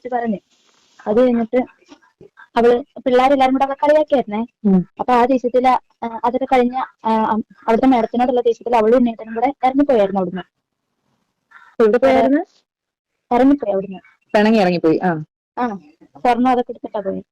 പറ്റി പറഞ്ഞു. അത് കഴിഞ്ഞിട്ട് അവൾ പിള്ളേരെല്ലാരും കൂടെ അവളെ കളിയാക്കിയായിരുന്നേ. അപ്പൊ ആ ദേഷ്യത്തിൽ ആ, അതൊക്കെ കഴിഞ്ഞ അവിടുത്തെ മേഡത്തിനോടുള്ള ദേഷ്യത്തിൽ അവളും ഉണ്ണിയേട്ടനും കൂടെ ഇറങ്ങിപ്പോയായിരുന്നു അവിടുന്ന്. ഇറങ്ങിപ്പോയി അവിടുന്ന്. പിണങ്ങി ഇറങ്ങിപ്പോയി. ആ. ആ സ്വർണം അതൊക്കെ എടുത്തിട്ടാ പോയി.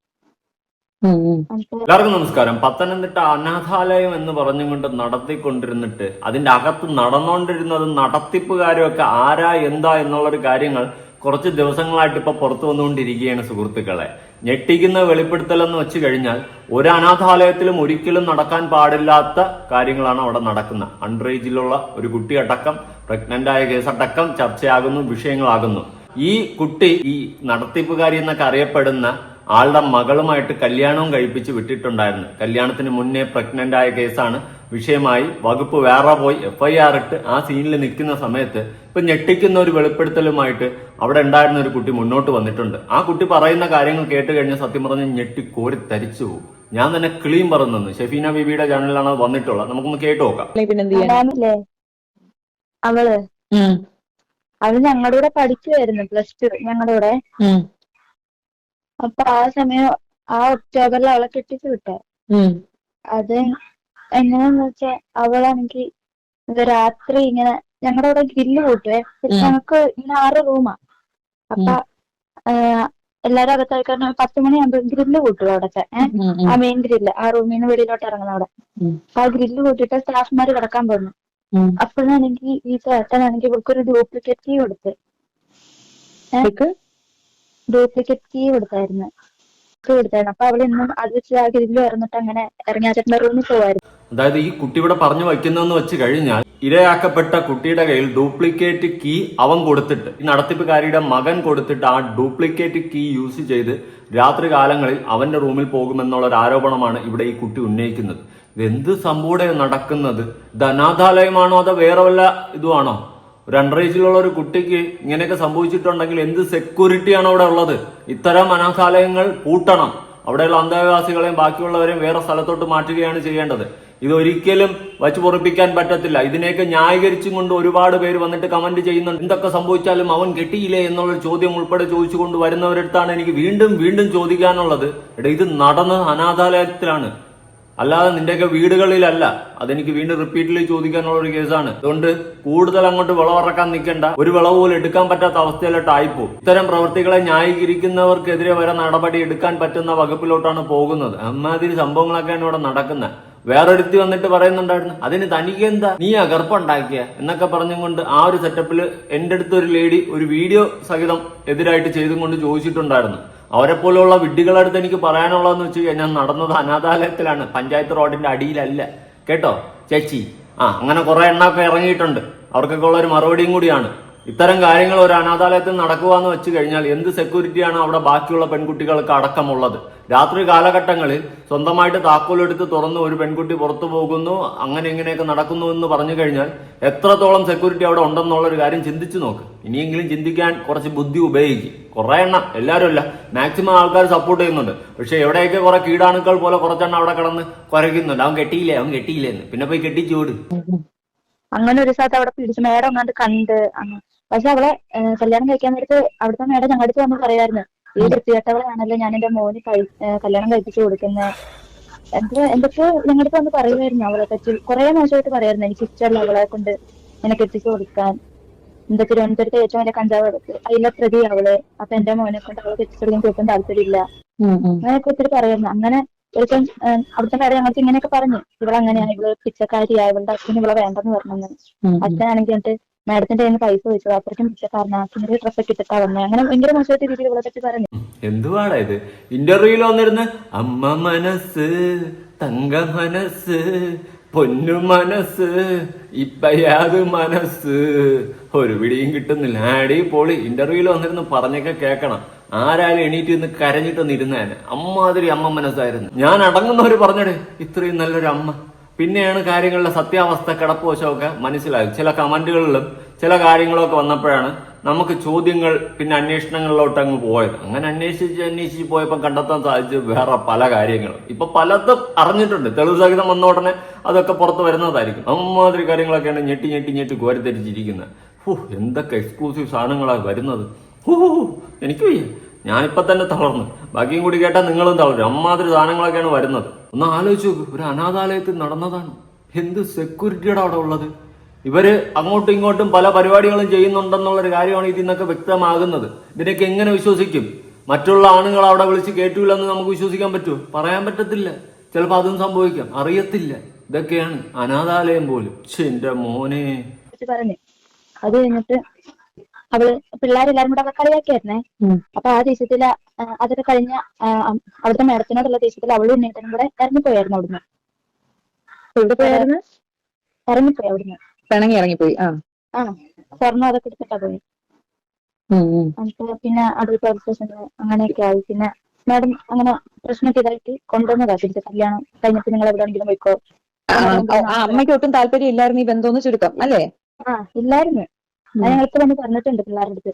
എല്ലാവർക്കും നമസ്കാരം. പത്തനംതിട്ട അനാഥാലയം എന്ന് പറഞ്ഞുകൊണ്ട് നടത്തിക്കൊണ്ടിരുന്നിട്ട് അതിന്റെ അകത്ത് നടന്നുകൊണ്ടിരുന്നത് നടത്തിപ്പുകാരും ഒക്കെ ആരാ എന്താ എന്നുള്ളൊരു കാര്യങ്ങൾ കുറച്ച് ദിവസങ്ങളായിട്ട് ഇപ്പൊ പുറത്തു വന്നുകൊണ്ടിരിക്കുകയാണ് സുഹൃത്തുക്കളെ. ഞെട്ടിക്കുന്ന വെളിപ്പെടുത്തൽ എന്ന് വെച്ച് കഴിഞ്ഞാൽ ഒരു അനാഥാലയത്തിലും ഒരിക്കലും നടക്കാൻ പാടില്ലാത്ത കാര്യങ്ങളാണ് അവിടെ നടക്കുന്നത്. അൺറേജിലുള്ള ഒരു കുട്ടി അടക്കം പ്രഗ്നന്റ് ആയ കേസടക്കം ചർച്ചയാകുന്നു വിഷയങ്ങളാകുന്നു. ഈ കുട്ടി ഈ നടത്തിപ്പുകാരി എന്നൊക്കെ അറിയപ്പെടുന്ന ആളുടെ മകളുമായിട്ട് കല്യാണവും കഴിപ്പിച്ച് വിട്ടിട്ടുണ്ടായിരുന്നു. കല്യാണത്തിന് മുന്നേ പ്രഗ്നന്റ് ആയ കേസാണ് വിഷയമായി വകുപ്പ് വേറെ പോയി എഫ്ഐആർ ഇട്ട് ആ സീനിൽ നിൽക്കുന്ന സമയത്ത് ഇപ്പൊ ഞെട്ടിക്കുന്ന ഒരു വെളിപ്പെടുത്തലുമായിട്ട് അവിടെ ഉണ്ടായിരുന്ന ഒരു കുട്ടി മുന്നോട്ട് വന്നിട്ടുണ്ട്. ആ കുട്ടി പറയുന്ന കാര്യങ്ങൾ കേട്ട് കഴിഞ്ഞാൽ സത്യം പറഞ്ഞ് ഞെട്ടി കോരി തരിച്ചു പോകും. ഞാൻ തന്നെ ക്ലീൻ പറഞ്ഞു ഷെഫീന ബീബിയുടെ ചാനലിലാണ് അത് വന്നിട്ടുള്ളത്. നമുക്കൊന്ന് കേട്ട് നോക്കാം. അവൾ? അവൾ ഞങ്ങളുടെ കൂടെ പഠിക്കുമായിരുന്നു പ്ലസ് ടു ഞങ്ങളുടെ കൂടെ. അപ്പൊ ആ സമയം ആ ഒക്ടോബറിൽ അവളെ കെട്ടിച്ചു വിട്ടേ. അത് എങ്ങനെയാന്ന് വെച്ചാ അവളാണെങ്കി രാത്രി ഇങ്ങനെ ഞങ്ങളുടെ അവിടെ ഗ്രില്ല് കൂട്ടുവേ. ഞങ്ങക്ക് ഇങ്ങനെ ആറ് റൂമാ അപ്പൊ എല്ലാരും അകത്ത് കാരണം പത്ത് മണിയാകുമ്പോ ഗ്രില്ല് കൂട്ടും അവിടത്തെ ആ മെയിൻ ഗ്രില്ല് ആ റൂമിൽ നിന്ന് വെളിയിലോട്ട് ഇറങ്ങുന്ന അവിടെ. ആ ഗ്രില്ല് കൂട്ടിയിട്ട് സ്റ്റാഫ്മാര് കിടക്കാൻ പോകുന്നു. അപ്പോഴാണെങ്കിൽ ഈ ചേട്ടനാണെങ്കിൽ ഇവൾക്കൊരു ഡ്യൂപ്ലിക്കേറ്റ് കീ കൊടുത്ത്. ഡ്യൂപ്ലിക്കേറ്റ് കീ കൊടുത്തായിരുന്നു. കീ കൊടുത്തായിരുന്നു. അപ്പൊ അവളിന്നും അത് വെച്ച് ആ ഗ്രില്ല് ഇറന്നിട്ട് അങ്ങനെ ഇറങ്ങി ആ ചേട്ടന്റെ റൂമിൽ പോവായിരുന്നു. അതായത് ഈ കുട്ടി ഇവിടെ പറഞ്ഞു വയ്ക്കുന്നതെന്ന് വെച്ച് കഴിഞ്ഞാൽ ഇരയാക്കപ്പെട്ട കുട്ടിയുടെ കയ്യിൽ ഡ്യൂപ്ലിക്കേറ്റ് കീ അവൻ കൊടുത്തിട്ട് ഈ നടത്തിപ്പുകാരിയുടെ മകൻ കൊടുത്തിട്ട് ആ ഡ്യൂപ്ലിക്കേറ്റ് കീ യൂസ് ചെയ്ത് രാത്രി കാലങ്ങളിൽ അവന്റെ റൂമിൽ പോകുമെന്നുള്ള ഒരു ആരോപണമാണ് ഇവിടെ ഈ കുട്ടി ഉന്നയിക്കുന്നത്. ഇത് എന്ത് സംഭവം നടക്കുന്നത്? ഇത് അനാഥാലയമാണോ അതോ വേറെ വല്ല ഇതുമാണോ ഒരു അണ്ടറേജിലുള്ള ഒരു കുട്ടിക്ക് ഇങ്ങനെയൊക്കെ സംഭവിച്ചിട്ടുണ്ടെങ്കിൽ എന്ത് സെക്യൂരിറ്റിയാണ് അവിടെ ഉള്ളത്? ഇത്തരം അനാഥാലയങ്ങൾ പൂട്ടണം. അവിടെയുള്ള അന്തേവാസികളെയും ബാക്കിയുള്ളവരെയും വേറെ സ്ഥലത്തോട്ട് മാറ്റുകയാണ് ചെയ്യേണ്ടത്. ഇത് ഒരിക്കലും വച്ചു പൊറിപ്പിക്കാൻ പറ്റത്തില്ല. ഇതിനെയൊക്കെ ന്യായീകരിച്ചും കൊണ്ട് ഒരുപാട് പേര് വന്നിട്ട് കമന്റ് ചെയ്യുന്നുണ്ട്. എന്തൊക്കെ സംഭവിച്ചാലും അവൻ കെട്ടിയില്ലേ എന്നുള്ള ചോദ്യം ഉൾപ്പെടെ ചോദിച്ചുകൊണ്ട് വരുന്നവരടുത്താണ് എനിക്ക് വീണ്ടും വീണ്ടും ചോദിക്കാനുള്ളത്. എടാ ഇത് നടന്നത് അനാഥാലയത്തിലാണ്. അല്ലാതെ നിന്റെയൊക്കെ വീടുകളിലല്ല. അതെനിക്ക് വീണ്ടും റിപ്പീറ്റിൽ ചോദിക്കാനുള്ള ഒരു കേസാണ്. അതുകൊണ്ട് കൂടുതൽ അങ്ങോട്ട് വിളവിറക്കാൻ നിൽക്കേണ്ട. ഒരു വിളവ് പോലും എടുക്കാൻ പറ്റാത്ത അവസ്ഥയിലോട്ട് ആയിപ്പോ. ഇത്തരം പ്രവർത്തികളെ ന്യായീകരിക്കുന്നവർക്കെതിരെ വരെ നടപടി എടുക്കാൻ പറ്റുന്ന വകുപ്പിലോട്ടാണ് പോകുന്നത്. അമ്മാതിരി സംഭവങ്ങളൊക്കെയാണ് ഇവിടെ നടക്കുന്നത്. വേറൊരുത്തി വന്നിട്ട് പറയുന്നുണ്ടായിരുന്നു അതിന് തനിക്ക് എന്താ? നീ അകർപ്പുണ്ടാക്കിയ എന്നൊക്കെ പറഞ്ഞുകൊണ്ട് ആ ഒരു സെറ്റപ്പിൽ എന്റെ അടുത്ത് ഒരു ലേഡി ഒരു വീഡിയോ സഹിതം എതിരായിട്ട് ചെയ്തും കൊണ്ട് ചോദിച്ചിട്ടുണ്ടായിരുന്നു. അവരെ പോലെയുള്ള വിഡ്ഢികളടുത്ത് എനിക്ക് പറയാനുള്ളതെന്ന് വെച്ച് കഴിഞ്ഞാൽ നടന്നത് അനാഥാലയത്തിലാണ് പഞ്ചായത്ത് റോഡിന്റെ അടിയിലല്ല. കേട്ടോ? ചേച്ചി. ആ അങ്ങനെ കുറെ എണ്ണമൊക്കെ ഇറങ്ങിയിട്ടുണ്ട്. അവർക്കൊക്കെ ഉള്ള ഒരു മറുപടിയും കൂടിയാണ്. ഇത്തരം കാര്യങ്ങൾ ഒരു അനാഥാലയത്തിൽ നടക്കുക എന്ന് വെച്ച് കഴിഞ്ഞാൽ എന്ത് സെക്യൂരിറ്റിയാണ് അവിടെ ബാക്കിയുള്ള പെൺകുട്ടികൾക്ക് അടക്കമുള്ളത്? രാത്രി കാലഘട്ടങ്ങളിൽ സ്വന്തമായിട്ട് താക്കോലെടുത്ത് തുറന്ന് ഒരു പെൺകുട്ടി പുറത്തു പോകുന്നു അങ്ങനെ ഇങ്ങനെയൊക്കെ നടക്കുന്നു എന്ന് പറഞ്ഞു കഴിഞ്ഞാൽ എത്രത്തോളം സെക്യൂരിറ്റി അവിടെ ഉണ്ടെന്നുള്ള ഒരു കാര്യം ചിന്തിച്ചു നോക്ക്. ഇനിയെങ്കിലും ചിന്തിക്കാൻ കുറച്ച് ബുദ്ധി ഉപയോഗിക്കും. കുറെ എണ്ണം എല്ലാവരും അല്ല. മാക്സിമം ആൾക്കാർ സപ്പോർട്ട് ചെയ്യുന്നുണ്ട്. പക്ഷെ എവിടെയൊക്കെ കുറെ കീടാണുക്കൾ പോലെ കുറച്ചെണ്ണം അവിടെ കിടന്ന് കുരയ്ക്കുന്നുണ്ട്. അവൻ കെട്ടിയില്ലേ? അവൻ കെട്ടിയില്ലേ എന്ന്. പിന്നെ പോയി കെട്ടിച്ചോട്. അങ്ങനെ ഒരു സ്ഥലത്ത് അവിടെ പിടിച്ചു മേഡം കണ്ട് പക്ഷെ അവളെ കല്യാണം കഴിക്കാൻ നേരത്ത് അവിടുത്തെ മേഡം ഞങ്ങളുടെ അടുത്ത് വന്ന് പറയായിരുന്നു ഈ വൃത്തികെട്ടവളാണല്ലോ ഞാൻ എന്റെ മോന് കല്യാണം കഴിപ്പിച്ചു കൊടുക്കുന്നത് എന്തോ എന്തൊക്കെ ഞങ്ങളുടെ അടുത്ത് വന്ന് പറയുമായിരുന്നു അവളെ പറ്റി. കുറെ മോശമായിട്ട് പറയായിരുന്നു എനിക്ക് ഇഷ്ടമല്ല അവളെ കൊണ്ട് എനിക്ക് എത്തിച്ചു കൊടുക്കാൻ. എന്താ തിരുവനന്തപുരത്ത് ഏറ്റവും വലിയ കഞ്ചാവ് എടുത്ത് അതിലെ പ്രതി അവൾ. അപ്പൊ എന്റെ മോനെ കൊണ്ട് അവളെ എത്തിച്ചു കൊടുക്കാൻ കൊടുക്കാൻ താല്പര്യമില്ല. അങ്ങനെയൊക്കെ ഒത്തിരി പറയുന്നു. അങ്ങനെ ഒരിക്കലും അവിടുത്തെ മേഡം ഞങ്ങൾക്ക് ഇങ്ങനെയൊക്കെ പറഞ്ഞു. ഇവളങ്ങനെയാണ്. ഇവൾ പിച്ചക്കാരിയായ ഇവളുടെ അച്ഛന് ഇവളെ വേണ്ടെന്ന് പറഞ്ഞു. അച്ഛനാണെങ്കിൽ എന്നിട്ട് മാഡത്തിന്റെ കയ്യിൽ പൈസ ചോദിച്ചു അത്രയ്ക്കും പിച്ചക്കാരനാ. ഡ്രസ് ഒക്കെ ഇട്ടിട്ടാ വന്നേ. അങ്ങനെ ഭയങ്കര മോശമായിട്ട് രീതിയിൽ ഇവളെ പറ്റി പറഞ്ഞു. എന്തുവാടാ ഇത്? വന്നിരുന്ന് അമ്മ മനസ്സ് തങ്ക മനസ്സ് പൊന്നു മനസ്സ് ഇപ്പയാത് മനസ്സ്. ഒരു പിടിയും കിട്ടുന്നില്ല. ആടി പോളി. ഇന്റർവ്യൂവിൽ വന്നിരുന്ന് പറഞ്ഞൊക്കെ കേൾക്കണം ആരായാലും എണീറ്റ് നിന്ന് കരഞ്ഞിട്ടൊന്നിരുന്നേനെ അമ്മാതിരി അമ്മ മനസ്സായിരുന്നു. ഞാൻ അടങ്ങുന്നവര് പറഞ്ഞടേ ഇത്രയും നല്ലൊരു അമ്മ പിന്നെയാണ് കാര്യങ്ങളുടെ സത്യാവസ്ഥ കിടപ്പുവശമൊക്കെ മനസ്സിലായത്. ചില കമന്റുകളിലും ചില കാര്യങ്ങളൊക്കെ വന്നപ്പോഴാണ് നമുക്ക് ചോദ്യങ്ങൾ പിന്നെ അന്വേഷണങ്ങളിലോട്ട് അങ്ങ് പോയത്. അങ്ങനെ അന്വേഷിച്ച് അന്വേഷിച്ച് പോയപ്പോൾ കണ്ടെത്താൻ സാധിച്ചു വേറെ പല കാര്യങ്ങളും. ഇപ്പൊ പലതും അറിഞ്ഞിട്ടുണ്ട്. തെളിവ് സഹിതം വന്ന ഉടനെ അതൊക്കെ പുറത്ത് വരുന്നതായിരിക്കും. അമ്മാതിരി കാര്യങ്ങളൊക്കെയാണ് ഞെട്ടി ഞെട്ടി ഞെട്ടി കോരിത്തരിച്ചിരിക്കുന്നത് ഹൂ എന്തൊക്കെ എക്സ്ക്ലൂസീവ് സാധനങ്ങളാണ് വരുന്നത്? ഹൂ എനിക്ക് വയ്യ ഞാനിപ്പോ തന്നെ തളർന്നു. ബാക്കിയും കൂടി കേട്ടാൽ നിങ്ങളും തളരും. അമ്മാതിരി സാധനങ്ങളൊക്കെയാണ് വരുന്നത്. ഒന്ന് ആലോചിച്ച് നോക്ക്. ഒരു അനാഥാലയത്തിൽ നടന്നതാണ്. എന്ത് സെക്യൂരിറ്റിയുടെ അവിടെ ഉള്ളത്? ഇവർ അങ്ങോട്ടും ഇങ്ങോട്ടും പല പരിപാടികളും ചെയ്യുന്നുണ്ടെന്നുള്ളൊരു കാര്യമാണ് ഇതിൽ നിന്നൊക്കെ വ്യക്തമാകുന്നത്. ഇതിനൊക്കെ എങ്ങനെ വിശ്വസിക്കും? മറ്റുള്ള ആണുങ്ങൾ അവിടെ വിളിച്ച് കേട്ടില്ലെന്ന് നമുക്ക് വിശ്വസിക്കാൻ പറ്റുമോ? പറയാൻ പറ്റത്തില്ല. ചിലപ്പോൾ അതും സംഭവിക്കാം. അറിയത്തില്ല. ഇതൊക്കെയാണ് അനാഥാലയം പോലും. എന്റെ മോനെ. അത് കഴിഞ്ഞിട്ട് അവൾ പിള്ളേരെല്ലാരും കൂടെ അവളെ കളിയാക്കിയായിരുന്നേ. അപ്പൊ ആ ദേശത്തിൽ അതൊക്കെ കഴിഞ്ഞ അവിടുത്തെ മേഡത്തിനോടുള്ള ദേശത്തിൽ അവളും ഉണ്ണിയേട്ടനും കൂടെ ഇറങ്ങിപ്പോയായിരുന്നു അവിടുന്ന്. ഇറങ്ങിപ്പോയി അവിടുന്ന്. പിണങ്ങി ഇറങ്ങിപ്പോയി ആ. ആ സ്വർണം അതൊക്കെ എടുത്തിട്ടാ പോയി. എന്നിട്ട് പിന്നെ അടൂർ പോലീസ് സ്റ്റേഷനിൽ അങ്ങനെയൊക്കെ ആയി. പിന്നെ മാഡം അങ്ങനെ പ്രശ്നമൊക്കെ ഇതാക്കി കൊണ്ടുവന്നതാ. തിരിച്ച് കല്യാണം കഴിഞ്ഞിട്ട് നിങ്ങൾ എവിടെയെങ്കിലും പോയിക്കോ. അമ്മയ്ക്ക് ഒട്ടും താല്പര്യം ഇല്ലായിരുന്നു ഈ ബന്ധമെന്ന് ചുരുക്കം അല്ലേ? ആ ഇല്ലായിരുന്നു. അത് ഞങ്ങൾക്ക് വന്ന് പറഞ്ഞിട്ടുണ്ട് പിള്ളേരുടെ അടുത്ത്.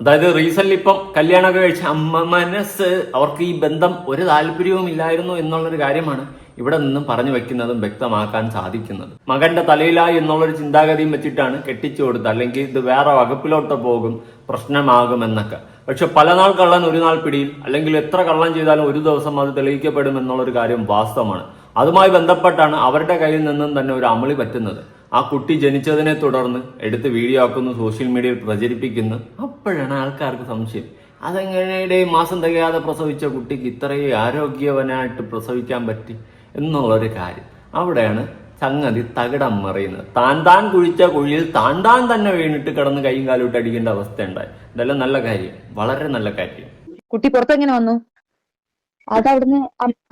അതായത് റീസെന്റ് ഇപ്പം കല്യാണമൊക്കെ കഴിച്ച അമ്മ മനസ്സ് അവർക്ക് ഈ ബന്ധം ഒരു താല്പര്യവും ഇല്ലായിരുന്നു എന്നുള്ളൊരു കാര്യമാണ് ഇവിടെ നിന്നും പറഞ്ഞു വെക്കുന്നതും വ്യക്തമാക്കാൻ സാധിക്കുന്നത്. മകന്റെ തലയിലായി എന്നുള്ളൊരു ചിന്താഗതിയും വെച്ചിട്ടാണ് കെട്ടിച്ചു കൊടുത്തത്. അല്ലെങ്കിൽ ഇത് വേറെ വകുപ്പിലോട്ട് പോകും പ്രശ്നമാകും എന്നൊക്കെ. പക്ഷെ പല നാൾ കള്ളൻ ഒരു നാൾ പിടിയിൽ അല്ലെങ്കിൽ എത്ര കള്ളം ചെയ്താലും ഒരു ദിവസം അത് തെളിയിക്കപ്പെടും എന്നുള്ളൊരു കാര്യം വാസ്തവമാണ്. അതുമായി ബന്ധപ്പെട്ടാണ് അവരുടെ കയ്യിൽ നിന്നും തന്നെ ഒരു അമളി പറ്റുന്നത്. ആ കുട്ടി ജനിച്ചതിനെ തുടർന്ന് എടുത്ത് വീഡിയോ ആക്കുന്നു സോഷ്യൽ മീഡിയയിൽ പ്രചരിപ്പിക്കുന്നു. അപ്പോഴാണ് ആൾക്കാർക്ക് സംശയം. അതെങ്ങനെയുടെ മാസം തികയാതെ പ്രസവിച്ച കുട്ടിക്ക് ഇത്രയും ആരോഗ്യവനായിട്ട് പ്രസവിക്കാൻ പറ്റി എന്നുള്ളൊരു കാര്യം. അവിടെയാണ് സംഗതി തകിടം മറിയുന്നത്. താൻ താൻ കുഴിച്ച കുഴിയിൽ താൻ താൻ തന്നെ വീണിട്ട് കിടന്ന് കൈയും കാലോട്ട് അടിക്കേണ്ട അവസ്ഥ ഉണ്ടായി ഇതെല്ലാം നല്ല കാര്യം. വളരെ നല്ല കാര്യം. കുട്ടി പുറത്തെങ്ങനെ വന്നു? അത് അവിടുന്ന്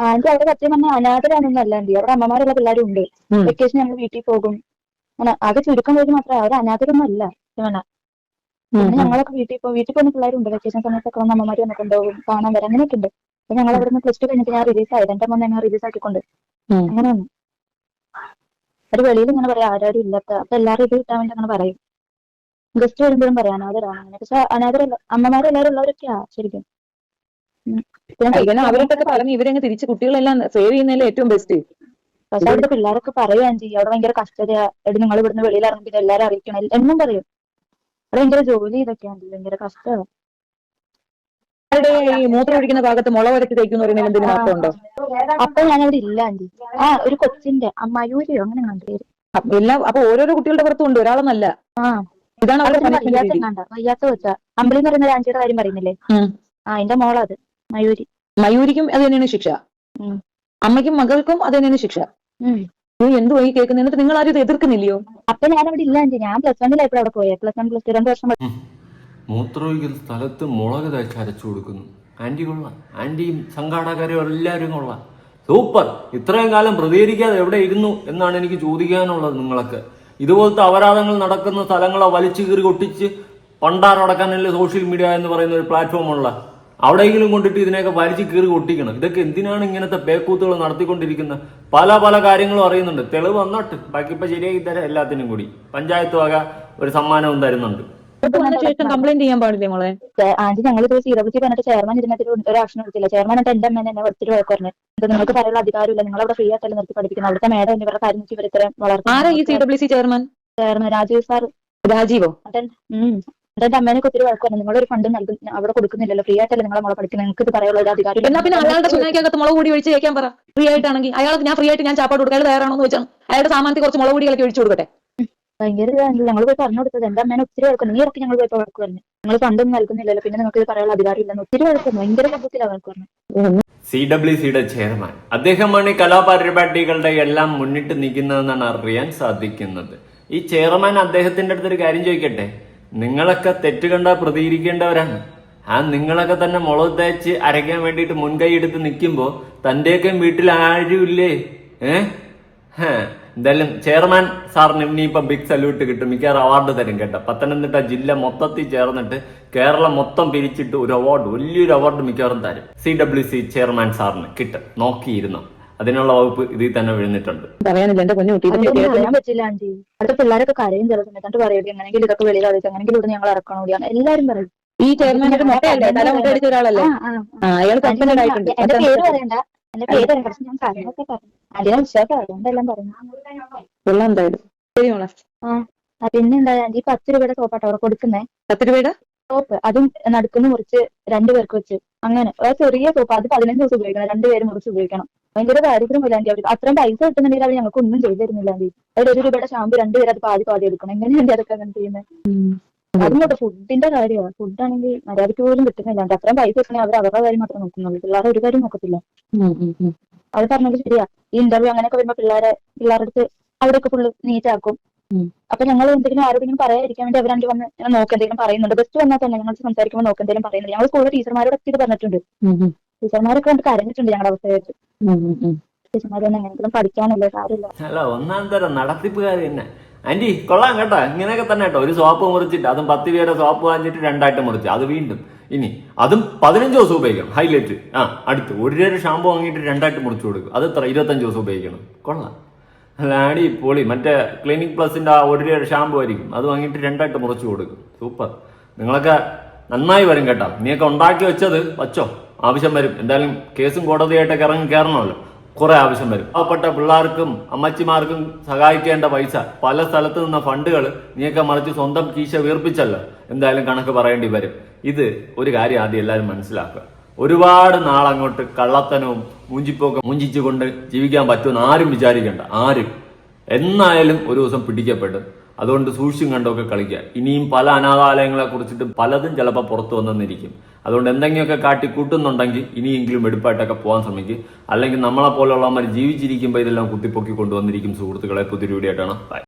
ആന്റി അവിടെ സത്യം പറഞ്ഞാൽ അനാഥരാണെന്നല്ല ആന്റി അവിടെ അമ്മമാരുള്ള പിള്ളേരും ഉണ്ട്. വെക്കേഷൻ ഞങ്ങൾ വീട്ടിൽ പോകും. അങ്ങനെ ആകെ ചുരുക്കം പേര് മാത്രമേ അവർ അനാഥരൊന്നും അല്ല ഉം, പിന്നെ ഞങ്ങളൊക്കെ വീട്ടിൽ പോകും വീട്ടിൽ പോകുന്ന പിള്ളേരുണ്ട് വെക്കേഷൻ സമയത്തൊക്കെ വന്ന് അമ്മമാര് വന്നിട്ടുണ്ടാവും കാണാൻ വരാം അങ്ങനെയൊക്കെ ഉണ്ട്. അപ്പൊ ഞങ്ങൾ അവിടുന്ന് പ്ലസ് ടു കഴിഞ്ഞിട്ട് ഞാൻ റിലീസ് ആയത് എന്റെ മോനെ ഞാൻ റിലീസ് ആക്കിക്കൊണ്ട്. അങ്ങനെ വന്നു ഒരു വെളിയിൽ ഇങ്ങനെ പറയാം ആരാരും ഇല്ലാത്ത അപ്പൊ എല്ലാവരും ഇത് കിട്ടാൻ വേണ്ടി അങ്ങനെ പറയും. ഗസ്റ്റ് വരുമ്പോഴും പറയാം അനാഥരാണ് അങ്ങനെ. പക്ഷെ അനാഥരല്ല അമ്മമാരെല്ലാവരും ഉള്ളവരൊക്കെയാ ശരിക്കും. അവരൊക്കെ പറഞ്ഞ് ഇവരങ്ങ് തിരിച്ച് കുട്ടികളെല്ലാം സേവ് ചെയ്യുന്നതിൽ ഏറ്റവും ബെസ്റ്റ് പക്ഷെ അവിടുത്തെ പിള്ളേരൊക്കെ പറയുകയും ചെയ്യും. അവിടെ ഭയങ്കര കഷ്ടതയാ. എടി നിങ്ങൾ ഇവിടുന്ന് വെളിയിൽ ഇറങ്ങി എല്ലാരും അറിയിക്കണം. എന്നും പറയും. അവിടെ ഭയങ്കര ജോലി ഇതൊക്കെയാണ് ഭയങ്കര കഷ്ടമാണ് അവരുടെ ഈ മൂത്രം ഒഴിക്കുന്ന ഭാഗത്ത് മുള വരച്ച് തേക്കുന്ന പറയുന്നതിൽ എന്തെങ്കിലും മാറ്റമുണ്ടോ? അപ്പൊ ഞാനവിടെ ഇല്ല ആന്റി ആ ഒരു കൊച്ചിന്റെ അമ്മയൂരിയോ അങ്ങനെ കണ്ടു പേര്. എല്ലാം അപ്പൊ ഓരോരോ കുട്ടികളുടെ പുറത്തും ഉണ്ട്. ഒരാളെന്നല്ല. ആ. ഇതാണ് അവിടെ അവരുടെ വയ്യാത്ത കൊച്ച. അമ്പലി എന്ന് പറയുന്ന ആന്റിയുടെ കാര്യം പറയുന്നില്ലേ. ആ എന്റെ മോളത് മയൂരി. മയൂരിക്കും അത് തന്നെയാണ് ശിക്ഷ. അമ്മയ്ക്കും മകൾക്കും അത് തന്നെയാണ് ശിക്ഷ. നീ എന്തു വാങ്ങി കേൾക്കുന്നത് എന്നിട്ട് നിങ്ങൾ ആരും ഇത് എതിർക്കുന്നില്ലയോ? അപ്പൊ ഞാൻ അവിടെ ഇല്ല ആന്റി ഞാൻ പ്ലസ് വണ്ണിലായപ്പോൾ അവിടെ പോയത് പ്ലസ് വൺ പ്ലസ് ടു രണ്ട് വർഷം പഠി- മൂത്രമൊഴിക്കുന്ന സ്ഥലത്ത് മുളക് തേച്ച് അരച്ചു കൊടുക്കുന്നു. ആന്റി കൊള്ളാം. ആന്റിയും സംഘാടകരും എല്ലാവരും കൊള്ളാം. സൂപ്പർ. ഇത്രയും കാലം പ്രതികരിക്കാതെ എവിടെ ഇരുന്നു എന്നാണ് എനിക്ക് ചോദിക്കാനുള്ളത് നിങ്ങളൊക്കെ. ഇതുപോലത്തെ അപരാധങ്ങൾ നടക്കുന്ന സ്ഥലങ്ങളെ വലിച്ചു കീറി ഒട്ടിച്ച് പണ്ടാറടക്കാനല്ലേ സോഷ്യൽ മീഡിയ എന്ന് പറയുന്ന ഒരു പ്ലാറ്റ്ഫോം ഉള്ള അവിടെയെങ്കിലും കൊണ്ടിട്ട് ഇതിനെയൊക്കെ വലിച്ചു കീറി ഒട്ടിക്കണം. ഇതൊക്കെ എന്തിനാണ് ഇങ്ങനത്തെ പേക്കൂത്തുകൾ നടത്തിക്കൊണ്ടിരിക്കുന്നത്? പല പല കാര്യങ്ങളും അറിയുന്നുണ്ട്. തെളിവ് വന്നോട്ട്. ബാക്കി ഇപ്പൊ ശരിയാക്കി തരാം എല്ലാത്തിനും കൂടി. പഞ്ചായത്ത് വക ഒരു സമ്മാനവും തരുന്നുണ്ട്. വന്ന ശേഷം കംപ്ലൈന്റ് ചെയ്യാൻ പാടില്ലേ മോളെ? ചെ- ആന്റി ഞങ്ങൾ ഇത് പറഞ്ഞിട്ട് ചെയർമാൻ ഇതിനകത്ത് ഒരു- ആക്ഷൻ എടുത്തില്ല ചെയർമാൻ എന്നിട്ട് എന്റെ അമ്മേനെ എന്നെ വഴക്ക് പറഞ്ഞു. നിങ്ങൾക്ക് പറയാനുള്ള അധികാരമില്ല. നിങ്ങൾ അവിടെ ഫ്രീ ആയിട്ടല്ല നിർത്തി പഠിക്കുന്നത് അവിടുത്തെ മേഡം ഇവരുടെ കാര്യം നോക്കി ഇവർ ഇത്രയും ആരാ ഈ C W C chairman chairman Rajeev? Sir രാജീവോ എന്നിട്ട് അമ്മേനൊക്കെ ഒത്തിരി വഴക്കാണ് നിങ്ങളൊരു ഫണ്ട് നൽകും അവിടെ കൊടുക്കുന്നില്ലല്ലോ. ഫ്രീ ആയിട്ടല്ല നിങ്ങളെ മോളെ പഠിക്കുന്നത് നിങ്ങൾക്ക് ഇത് പറയാനുള്ള ഒരു അധികാരം എന്നാ പിന്നെ അയാളുടെ ചുമക്കകത്ത് മുളക് കൂടി ഒഴിച്ച് കഴിക്കാൻ പറ. ഫ്രീ ആയിട്ടാണെങ്കിൽ അയാൾക്ക് ഞാൻ ഫ്രീ ആയിട്ട് ഞാൻ ചാപ്പാട് കൊടുക്കാൻ തയ്യാറാണോ എന്ന് വെച്ചാൽ അയാളുടെ സാമാനത്തിൽ കുറച്ച് മുളക് കൂടികളൊക്കെ ഒഴിച്ചു കൊടുക്കട്ടെ. ഭയങ്കര ഇതാണല്ലോ ഞങ്ങൾ പോയി പറഞ്ഞു കൊടുത്തത്. എന്റെ അമ്മേനെ ഒത്തിരി വഴക്കുന്നു നീ ഇറക്കി ഞങ്ങൾ പോയി വഴക്ക് പറഞ്ഞു നിങ്ങൾ ഫണ്ടൊന്നും നൽകുന്നില്ലല്ലോ. പിന്നെ നിങ്ങൾക്ക് ഇത് പറയാനുള്ള അധികാരം ഇല്ലെന്ന് ഒത്തിരി വഴക്കുന്നു ഭയങ്കര ബന്ധത്തിലാണ് വഴക്ക് പറഞ്ഞു സി ഡബ്ല്യു സിയുടെ ചെയർമാൻ. അദ്ദേഹമാണ് ഈ കലാപരിപാടികളുടെ എല്ലാം മുന്നിട്ട് നിൽക്കുന്നതെന്നാണ് അറിയാൻ സാധിക്കുന്നത്. ഈ ചെയർമാൻ അദ്ദേഹത്തിന്റെ അടുത്തൊരു കാര്യം ചോദിക്കട്ടെ? നിങ്ങളൊക്കെ തെറ്റ് കണ്ട പ്രതികരിക്കേണ്ടവരാണ്. ആ നിങ്ങളൊക്കെ തന്നെ മുളക് തേച്ച് അരയ്ക്കാൻ വേണ്ടിയിട്ട് മുൻകൈ എടുത്ത് നിൽക്കുമ്പോൾ തന്റെയൊക്കെ വീട്ടിൽ ആരുമില്ലേ? ഏ? ഹേ. എന്തായാലും ചെയർമാൻ സാറിന് ഇനിയിപ്പോ ബിഗ് സല്യൂട്ട് കിട്ടും. മിക്കവാറും അവാർഡ് തരും കേട്ടോ. പത്തനംതിട്ട ജില്ല മൊത്തത്തിൽ ചേർന്നിട്ട് കേരളം മൊത്തം പിരിച്ചിട്ട് ഒരു അവാർഡ് വലിയൊരു അവാർഡ് മിക്കവാറും തരും. സി ഡബ്ല്യു സി ചെയർമാൻ സാറിന് കിട്ടും. നോക്കിയിരുന്നു? അതിനുള്ള വകുപ്പ് ഇതിൽ തന്നെ വീഴുന്നിട്ടുണ്ട്. പറയാനില്ല എന്റെ പറ്റില്ല ആന്റി. അടുത്ത പിള്ളേരൊക്കെ കരയും ചില സമയത്ത്. എന്നിട്ട് പറയും എങ്ങനെയെങ്കിലും ഇതൊക്കെ വെളിയിൽ അറിയിച്ചു എങ്ങനെയെങ്കിലും ഇവിടെ ഞങ്ങൾ ഇറക്കണം എല്ലാരും പറയും. ഈ ചെയർമാൻ ഒരു മുട്ടയല്ലേ? തല മുട്ട അടിച്ച ഒരാളല്ലേ? അയാൾ ആയിട്ടുണ്ട്. എന്റെ പേര് പറയണ്ട. എന്റെ പേര് പറയണ്ട. പക്ഷെ ഞാൻ കാര്യങ്ങളൊക്കെ പറഞ്ഞു ആന്റിനെ വിശ്വാസം അതുകൊണ്ടെല്ലാം പറഞ്ഞു കൊള്ളാം എന്തായാലും. ശരി മോളെ. ആ ആ, പിന്നെ എന്താ? ആന്റി പത്ത് രൂപയുടെ സോപ്പാട്ടോ അവിടെ കൊടുക്കുന്നേ? പത്ത് രൂപയുടെ? സോപ്പ്. അതും നടുക്കുന്ന് മുറിച്ച് രണ്ടുപേർക്ക് വെച്ച്. അങ്ങനെ. ചെറിയ സോപ്പ്. അത് പതിനഞ്ച് ദിവസം ഉപയോഗിക്കണം. രണ്ടുപേരും മുറിച്ച് ഉപയോഗിക്കണം. ഭയങ്കര ദാരിദ്ര്യം ഇല്ലാണ്ടി അവർ അത്രയും പൈസ കിട്ടുന്നുണ്ടെങ്കിൽ അവർ ഞങ്ങൾക്ക് ഒന്നും ചെയ്തു തരുന്നില്ല അവർ ഒരു രൂപയുടെ ഷാമ്പു രണ്ടുപേരും അത് പാതി പാതി എടുക്കണം. എങ്ങനെയാണ് അതൊക്കെ അങ്ങനെ ചെയ്യുന്നത്? അതുകൊണ്ട് ഫുഡിന്റെ കാര്യമാണ്. ഫുഡാണെങ്കിൽ മര്യാദയ്ക്ക് പോലും കിട്ടുന്നില്ലാണ്ട് അത്രയും പൈസ കിട്ടണമെങ്കിൽ അവർ അവരുടെ കാര്യം മാത്രം നോക്കുന്നുള്ളൂ. പിള്ളേരെ ഒരു കാര്യം നോക്കത്തില്ല. അത് പറഞ്ഞത് ശരിയാ. ഈ ഇന്റർവ്യൂ അങ്ങനെയൊക്കെ വരുമ്പോ പിള്ളേരെ പിള്ളേരുടെ അടുത്ത് അവിടെയൊക്കെ ഫുള്ള് നീറ്റ് ആക്കും. ഉം. അപ്പൊ ഞങ്ങൾ എന്തെങ്കിലും ആരോടെങ്കിലും പറയാതിരിക്കാൻ വേണ്ടി അവരാണ്ട് വന്ന് നോക്കെന്തെങ്കിലും പറയുന്നുണ്ട്. ബെസ്റ്റ് വന്നാൽ തന്നെ ഞങ്ങൾ സംസാരിക്കുമ്പോൾ നോക്കെന്തെങ്കിലും പറയുന്നുണ്ട്. ഞങ്ങൾ സ്കൂളിലെ ടീച്ചർമാരോടൊക്കെ ഇത് പറഞ്ഞിട്ടുണ്ട്. ടീച്ചർമാരൊക്കെ കണ്ട് കരഞ്ഞിട്ടുണ്ട് ഞങ്ങളുടെ അവസ്ഥയായിട്ട് ടീച്ചർമാർ തന്നെ എങ്ങനെയെങ്കിലും പഠിക്കാനല്ലേ കാര്യമില്ല അല്ല ഒന്നാം തരം നടത്തിപ്പുകാർ തന്നെ. ആന്റി കൊള്ളാം കേട്ടോ. ഇങ്ങനെയൊക്കെ തന്നെ കേട്ടോ. ഒരു സോപ്പ് മുറിച്ചിട്ട് അതും പത്ത് പേരെ സോപ്പ് വാങ്ങിച്ചിട്ട് രണ്ടായിട്ട് മുറിച്ചു. അത് വീണ്ടും. ഇനി അതും പതിനഞ്ച് ദിവസം ഉപയോഗിക്കണം. ഹൈലൈറ്റ്. ആ അടുത്ത്. ഒരു രൂപ ഷാമ്പു വാങ്ങിയിട്ട് രണ്ടായിട്ട് മുറിച്ചു കൊടുക്കും. അത് എത്ര? ഇരുപത്തഞ്ച് ദിവസം ഉപയോഗിക്കണം. കൊള്ളാം. അല്ല ആടി പൊളി. മറ്റേ ക്ലിനിക് പ്ലസിന്റെ ആ ഒരു രൂപ ഷാമ്പു ആയിരിക്കും. അത് വാങ്ങിയിട്ട് രണ്ടായിട്ട് മുറിച്ചു കൊടുക്കും. സൂപ്പർ. നിങ്ങളൊക്കെ നന്നായി വരും കേട്ടോ. നീയൊക്കെ ഉണ്ടാക്കി വെച്ചത് വച്ചോ? ആവശ്യം വരും. എന്തായാലും കേസും കോടതിയായിട്ടൊക്കെ ഇറങ്ങി കയറണമല്ലോ. കുറെ ആവശ്യം വരും. പാവപ്പെട്ട പിള്ളേർക്കും അമ്മച്ചിമാർക്കും സഹായിക്കേണ്ട പൈസ. പല സ്ഥലത്ത് നിന്ന ഫണ്ടുകൾ നീയൊക്കെ മറിച്ച് സ്വന്തം കീശ വീർപ്പിച്ചല്ലോ. എന്തായാലും കണക്ക് പറയേണ്ടി വരും. ഇത് ഒരു കാര്യം ആദ്യം എല്ലാവരും മനസ്സിലാക്കുക. ഒരുപാട് നാളങ്ങോട്ട് കള്ളത്തനവും മൂഞ്ചിപ്പോക്കും മൂഞ്ചിച്ചുകൊണ്ട് ജീവിക്കാൻ പറ്റുമെന്ന് ആരും വിചാരിക്കേണ്ട. ആരും. എന്നായാലും ഒരു ദിവസം പിടിക്കപ്പെടും. അതുകൊണ്ട് സൂക്ഷ്യം കണ്ടൊക്കെ കളിക്കുക. ഇനിയും പല അനാഥാലയങ്ങളെ കുറിച്ചിട്ട് പലതും ചിലപ്പോൾ പുറത്തു വന്നെന്നിരിക്കും. അതുകൊണ്ട് എന്തെങ്കിലുമൊക്കെ കാട്ടി കൂട്ടുന്നുണ്ടെങ്കിൽ ഇനിയെങ്കിലും എടുപ്പായിട്ടൊക്കെ പോകാൻ ശ്രമിക്കും അല്ലെങ്കിൽ നമ്മളെ പോലുള്ളവന്മാർ ജീവിച്ചിരിക്കുമ്പോൾ ഇതെല്ലാം കുത്തിപ്പൊക്കി കൊണ്ടുവന്നിരിക്കും സുഹൃത്തുക്കളെ. പുതിയ വീഡിയോ ആയിട്ടാണ്.